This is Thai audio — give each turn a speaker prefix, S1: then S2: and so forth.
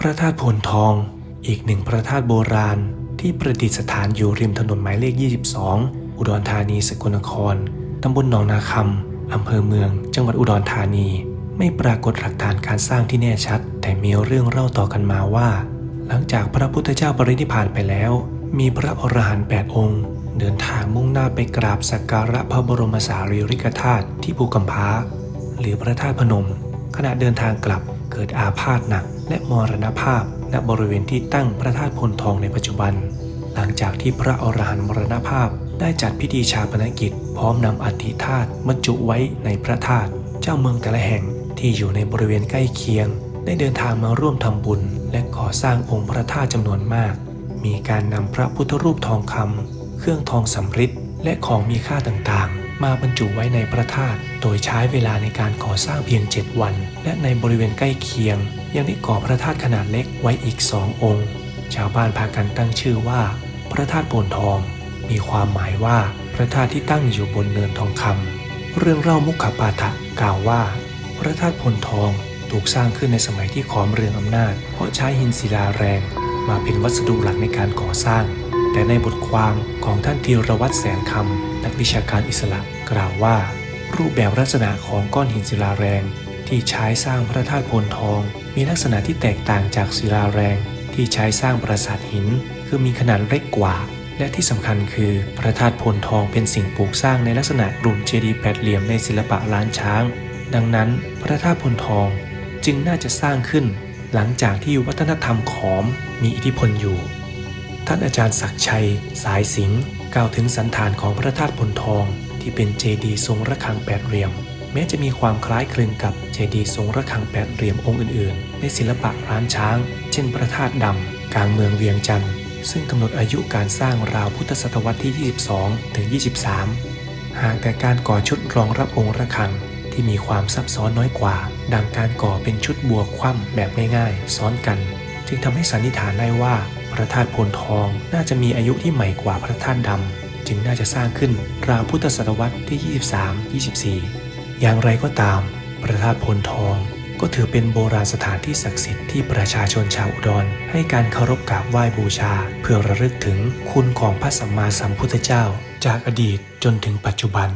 S1: พระธาตุโพนทอง อีกหนึ่งพระธาตุโบราณ ที่ประดิษฐานอยู่ริมถนนหมายเลข 22 อุดรธานีสกลนคร ตำบลหนองนาคำอำเภอเมือง จังหวัดอุดรธานี ไม่ปรากฏหลักฐานการสร้างที่แน่ชัด แต่มีเรื่องเล่าต่อกันมาว่า หลังจากพระพุทธเจ้าปรินิพพานไปแล้ว มีพระอรหันต์แปดองค์ เดินทางมุ่งหน้าไปกราบสักการะพระบรมสารีริกธาตุที่ภูกำพาหรือพระธาตุพนม ขณะเดินทางกลับ เกิดอาพาธหนักและมรณภาพณบริเวณที่ตั้งพระธาตุพนทองในปัจจุบัน หลังจากที่พระอรหันต์มรณภาพได้จัดพิธีชาปนกิจ พร้อมนำอัฐิธาตุบรรจุไว้ในพระธาตุเจ้าเมืองแต่ละแห่งที่อยู่ในบริเวณใกล้เคียง ได้เดินทางมาร่วมทำบุญ และก่อสร้างองค์พระธาตุจำนวนมาก มีการนำพระพุทธรูปทองคำเครื่องทองสำริดและของมีค่าต่างๆ มาบรรจุไว้ในพระธาตุโดยใช้เวลาในการก่อสร้างเพียง 7 วัน และในบริเวณใกล้เคียง ยังได้ก่อพระธาตุขนาดเล็กไว้อีกสององค์ ชาวบ้านพากันตั้งชื่อว่า พระธาตุโพนทอง มีความหมายว่าพระธาตุที่ตั้งอยู่บนเนินทองคำเรื่องเล่ามุขปาฐะกล่าวว่า พระธาตุโพนทองถูกสร้างขึ้นในสมัยที่ขอมเรืองอำนาจ เพราะใช้หินศิลาแรง มาเป็นวัสดุหลักในการก่อสร้าง แต่ในบทความของท่านธีรวัตรแสนคำนักวิชาการอิสระกล่าวว่า รูปแบบลักษณะของก้อนหินศิลาแรง ที่ใช้สร้างพระธาตุโพนทอง มีลักษณะที่แตกต่างจากศิลาแรง ที่ใช้สร้างปราสาทหิน คือมีขนาดเล็กกว่า และที่สำคัญคือพระธาตุโพนทองเป็นสิ่งปลูกสร้างในลักษณะกลุ่มเจดีย์แปดเหลี่ยมในศิลปะล้านช้าง ดังนั้น พระธาตุโพนทองจึงน่าจะสร้างขึ้น หลังจากที่วัฒนธรรมขอมมีอิทธิพลอยู่ ท่านอาจารย์ศักชัย สายสิงห์กล่าวถึงสันฐานของพระธาตุพนทอง ที่เป็นเจดีย์ทรงระฆังแปดเหลี่ยม แม้จะมีความคล้ายคลึงกับเจดีย์ทรงระฆังแปดเหลี่ยมองค์อื่นๆ ในศิลปะล้านช้าง เช่นพระธาตุดำกลางเมืองเวียงจันทร์ซึ่งกำหนดอายุการสร้างราวพุทธศตวรรษที่ 22 ถึง 23 หางแต่การก่อชุดรองรับองค์ระฆังที่มีความซับซ้อนน้อยกว่า ดังการก่อเป็นชุดบัวคว่ำแบบง่ายๆ ซ้อนกัน จึงทำให้สันนิษฐานได้ว่าพระธาตุโพนทองน่าจะมีอายุที่ใหม่กว่าพระธาตุดำจึงน่าจะสร้างขึ้นราวพุทธศตวรรษที่ 23-24 อย่างไรก็ตาม พระธาตุโพนทองก็ถือเป็นโบราณสถานที่ศักดิ์สิทธิ์ที่ประชาชนชาวอุดร ให้การเคารพกราบไหว้บูชา เพื่อระลึกถึงคุณของพระสัมมาสัมพุทธเจ้า จากอดีตจนถึงปัจจุบัน